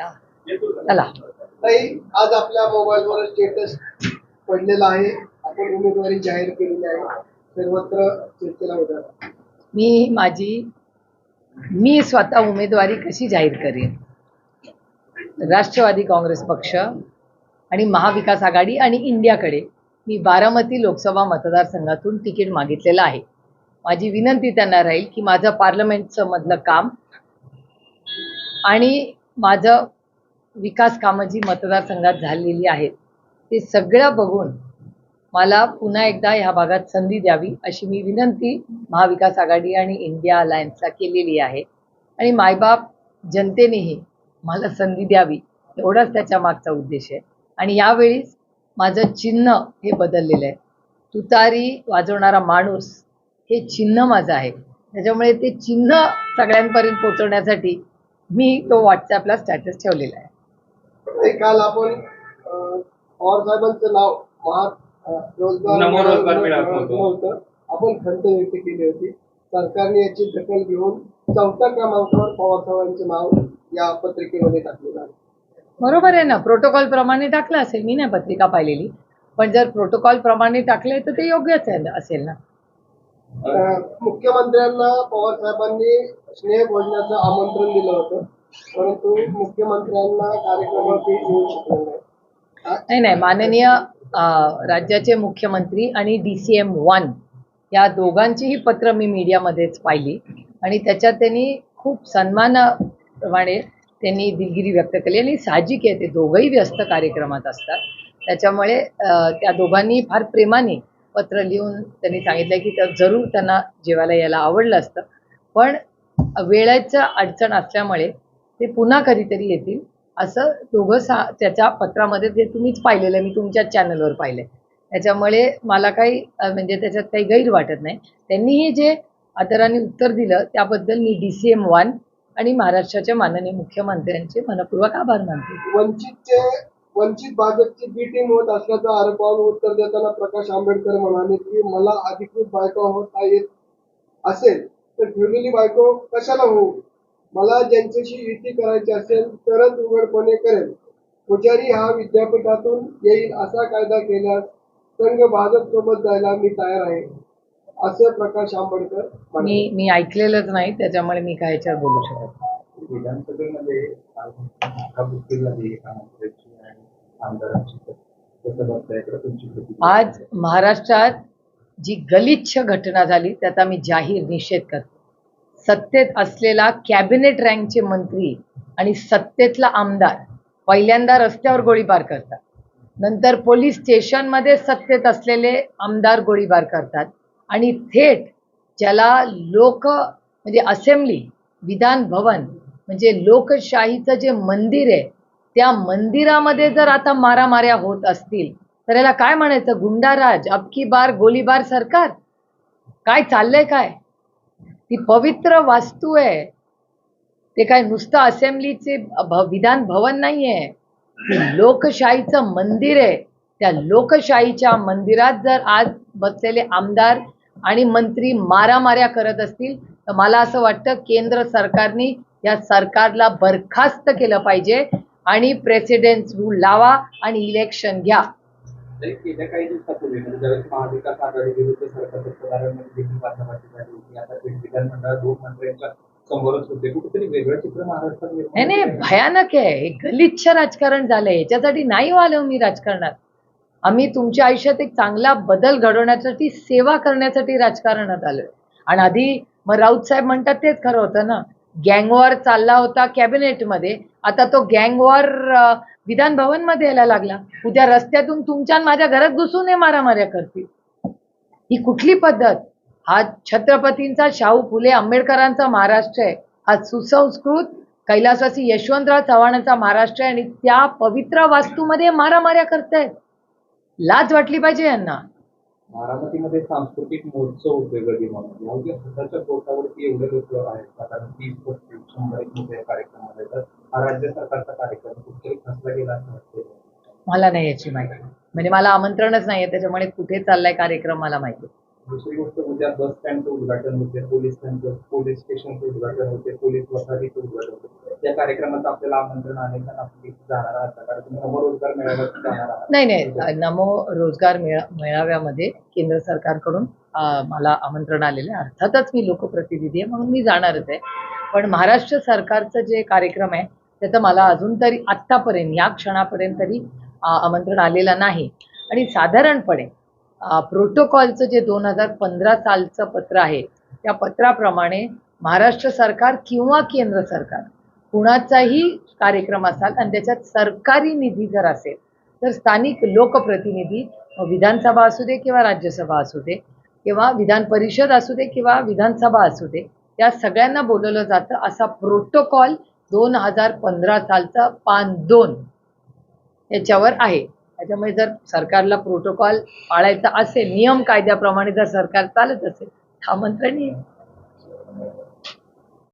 हा. चला. आज आपल्या मोबाईलवर स्टेटस पडलेला आहे. आपण उमेदवारी जाहीर केलेली आहे. सर्वत्र चर्चेला होता मी माझी मी स्वतः उमेदवारी कशी जाहीर करेन? राष्ट्रवादी काँग्रेस पक्ष आणि महाविकास आघाडी आणि इंडियाकडे मी बारामती लोकसभा मतदारसंघातून तिकीट मागितलेलं आहे. माझी विनंती त्यांना राहील की माझं पार्लमेंटचं मधलं काम आणि माझं विकास कामं जी मतदारसंघात झालेली आहेत ते सगळं बघून मला पुन्हा एकदा ह्या भागात संधी द्यावी अशी मी विनंती महाविकास आघाडी आणि इंडिया अलायन्सला केलेली आहे. आणि मायबाप जनतेनेही मला संधी द्यावी एवढाच त्याच्या मागचा उद्देश आहे. आणि यावेळीच माझं चिन्ह हे बदललेलं आहे. तुतारी वाजवणारा माणूस हे चिन्ह माझं आहे. त्याच्यामुळे ते चिन्ह सगळ्यांपर्यंत पोचवण्यासाठी मी तो व्हॉट्सॲपला स्टॅटस ठेवलेला आहे. काल आपण पवार साहेबांचं नाव रोजगार नमो रोजगार मिळालं होतं. होतं. आपण खंत व्यक्त केली होती. सरकारने याची दखल घेऊन चौथ्या क्रमांकावर पवार साहेबांचे नाव या पत्रिकेमध्ये टाकलेलं आहे. बरोबर आहे ना. प्रोटोकॉल प्रमाणे टाकलं असेल. मी नाही पत्रिका पाहिलेली. पण जर प्रोटोकॉल प्रमाणे टाकले तर ते योग्यच आहे असेल ना. मुख्यमंत्र्यांना पवार साहेबांनी स्नेह भोजनाचं आमंत्रण दिलं होतं परंतु मुख्यमंत्र्यांना कार्यक्रमात येऊ शकले नाही. नाही नाही माननीय राज्याचे मुख्यमंत्री आणि डी सी एम वन या दोघांचीही पत्र मी मीडियामध्येच पाहिली आणि त्याच्यात त्यांनी खूप सन्मानाप्रमाणे त्यांनी दिलगिरी व्यक्त केली आणि साहजिक आहे ते दोघंही व्यस्त कार्यक्रमात असतात. त्याच्यामुळे त्या दोघांनी फार प्रेमाने पत्र लिहून त्यांनी सांगितलं की त्या जरूर त्यांना जेवायला यायला आवडलं असतं. पण वेळेच्या अडचण असल्यामुळे ते पुन्हा कधीतरी येतील असं दोघं सा त्याच्या पत्रामध्ये ते तुम्हीच पाहिलेलं आहे मी तुमच्याच चॅनलवर पाहिलं त्याच्यामुळे मला काही म्हणजे त्याच्यात काही गैर वाटत नाही. त्यांनीही जे आदराने उत्तर दिलं त्याबद्दल मी डी सी एम वन आणि महाराष्ट्राच्या माननीय मुख्यमंत्र्यांचे मनपूर्वक आभार मानते. वंचितचे वंचित भाजपची बी टीम होत असल्याचा आरोपावर उत्तर देताना प्रकाश आंबेडकर म्हणाले की मला अधिकृत बायको होता येत असेल. तर ठेवलेली बायको कशाला होऊ? मला ज्यांच्याशी युती करायची असेल तरच उघडपणे करेल. पुजारी हा विद्यापीठातून येईल असा कायदा केल्यास संघ भाजप सोबत जायला मी तयार आहे असे प्रकाश आंबेडकर. मी मी ऐकलेलंच नाही त्याच्यामुळे मी काय याच्यावर बोलू शकत नाही. विधानसभेमध्ये आज महाराष्ट्रात जी गलिच्छ घटना झाली त्याचा मी जाहीर निषेध करतो. सत्तेत असलेला कॅबिनेट रँकचे मंत्री आणि सत्तेतला आमदार पहिल्यांदा रस्त्यावर गोळीबार करतात. नंतर पोलीस स्टेशनमध्ये सत्तेत असलेले आमदार गोळीबार करतात. आणि थेट ज्याला लोक म्हणजे असेंब्ली विधान भवन म्हणजे लोकशाहीचं जे मंदिर आहे त्या मंदिरामध्ये जर आता मारामाऱ्या होत असतील तर याला काय म्हणायचं? गुंडाराज अबकी बार गोलीबार सरकार? काय चाललंय काय? ती पवित्र वास्तू आहे. ते काय नुसतं असेंब्लीचे विधान भवन नाही आहे लोकशाहीचं मंदिर आहे. त्या लोकशाहीच्या मंदिरात जर आज बसलेले आमदार आणि मंत्री मारामाऱ्या करत असतील तर मला असं वाटतं केंद्र सरकारने या सरकारला बरखास्त केलं पाहिजे. आणि प्रेसिडेंट रूल लावा आणि इलेक्शन घ्या. तरी गेल्या काही दिवसापूर्वी म्हणजे ज्यावेळेस महाविकास आघाडी विरुद्ध सरकार सत्ताधाऱ्यांमध्ये देखील वाटाघाटी झाली होती. आता ते विधानमंडळात दोन मंत्र्यांच्या समोरच होते. कुठेतरी वेगळं चित्र महाराष्ट्रात निर्माण नाही. भयानक आहे. हे गलिच्छ राजकारण झालंय. याच्यासाठी नाही आलो मी राजकारणात. आम्ही तुमच्या आयुष्यात एक चांगला बदल घडवण्यासाठी सेवा करण्यासाठी राजकारणात आलोय. आणि आधी मग राऊत साहेब म्हणतात तेच खरं होतं ना. गँगवॉर चालला होता कॅबिनेटमध्ये. आता तो गँगवॉर विधान भवनमध्ये यायला लागला. उद्या रस्त्यातून तुमच्या माझ्या घरात घुसून हे मारामाऱ्या करतील. ही कुठली पद्धत? हा छत्रपतींचा शाहू फुले आंबेडकरांचा महाराष्ट्र आहे. हा सुसंस्कृत कैलासवासी यशवंतराव चव्हाणांचा महाराष्ट्र आहे आणि त्या पवित्र वास्तूमध्ये मारामाऱ्या करतायत. लाज वाटली पाहिजे यांना. बारामतीमध्ये सांस्कृतिक महोत्सव होतोय गडी म्हणून. अवघ्या हाताच्या पोटावरती एवढे लोक आहेत कारण तीस पस्तीस शंभर एक मोठे कार्यक्रम आहेत तर हा राज्य सरकारचा कार्यक्रम कुठेही फसला गेला असं मला नाही याची माहिती. म्हणजे मला आमंत्रणच नाहीये त्याच्यामुळे कुठे चाललाय कार्यक्रम मला माहिती दुसरी गोष्ट म्हणजे उद्या बस स्टँडचं उद्घाटन होते पोलीस स्टँडचं पोलीस स्टेशनचं उद्घाटन होते पोलीस वसाहतीचं उद्घाटन होते. त्या कार्यक्रमाचं आपल्याला आमंत्रण आले जाणार आहात कारण तुम्ही मेळाव्यात जाणार आहात. नाही नाही नमो रोजगार मेळाव्यामध्ये केंद्र सरकारकडून मला आमंत्रण आलेलं आहे. अर्थातच मी लोकप्रतिनिधी आहे म्हणून मी जाणारच आहे. पण महाराष्ट्र सरकारचं जे कार्यक्रम आहे त्याचं मला अजून तरी आत्तापर्यंत या क्षणापर्यंत तरी आमंत्रण आलेलं नाही. आणि साधारणपणे प्रोटोकॉलचं जे दोन हजार पंधरा सालचं पत्र आहे त्या पत्राप्रमाणे महाराष्ट्र सरकार किंवा केंद्र सरकार कुणाचाही कार्यक्रम असाल आणि त्याच्यात सरकारी निधी जर असेल तर स्थानिक लोकप्रतिनिधी विधानसभा असू दे किंवा राज्यसभा असू दे किंवा विधान परिषद असू दे किंवा विधानसभा असू दे त्या सगळ्यांना बोलवलं जातं असा प्रोटोकॉल दोन हजार पंधरा सालचा पान दोन याच्यावर आहे. त्याच्यामुळे जर सरकारला प्रोटोकॉल पाळायचा असेल नियम कायद्याप्रमाणे जर सरकार चालत असेल हा मंत्र नाही.